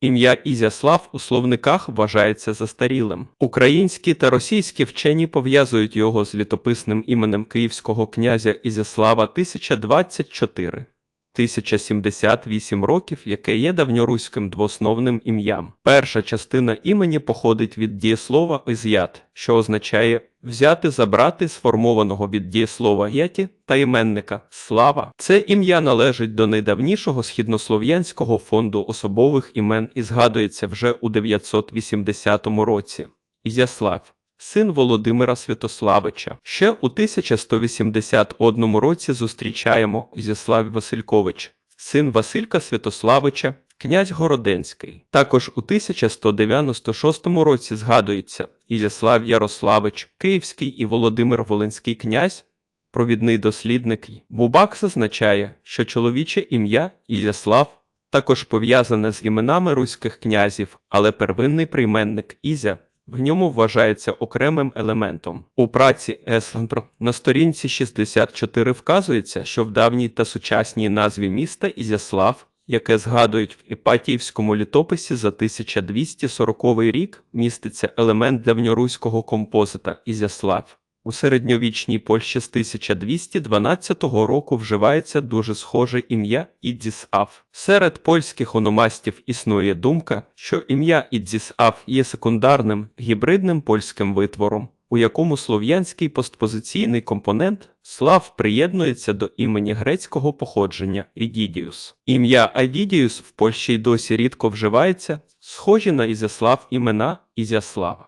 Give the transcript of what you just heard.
Ім'я Ізяслав у словниках вважається застарілим. Українські та російські вчені пов'язують його з літописним іменем київського князя Ізяслава 1024. 1078 років, яке є давньоруським двоосновним ім'ям. Перша частина імені походить від дієслова «із'ят», що означає взяти, забрати сформованого від дієслова «яті» та іменника «слава». Це ім'я належить до найдавнішого східнослов'янського фонду особових імен і згадується вже у 980 році. Ізяслав син Володимира Святославича. Ще у 1181 році зустрічаємо Ізяслав Василькович, син Василька Святославича, князь Городенський. Також у 1196 році згадується Ізяслав Ярославич, Київський і Володимир Волинський князь. Провідний дослідник Бубак зазначає, що чоловіче ім'я Ізяслав також пов'язане з іменами руських князів, але первинний прийменник Ізя в ньому вважається окремим елементом. У праці Есленбро на сторінці 64 вказується, що в давній та сучасній назві міста Ізяслав, яке згадують в Іпатіївському літописі за 1240 рік, міститься елемент давньоруського композита Ізяслав. У середньовічній Польщі з 1212 року вживається дуже схоже ім'я Ідзісав. Серед польських ономастів існує думка, що ім'я Ідзісав є секундарним гібридним польським витвором, у якому слов'янський постпозиційний компонент слав приєднується до імені грецького походження Ідідіус. Ім'я Айдідіус в Польщі й досі рідко вживається, схожі на Ізяслав імена Ізяслава.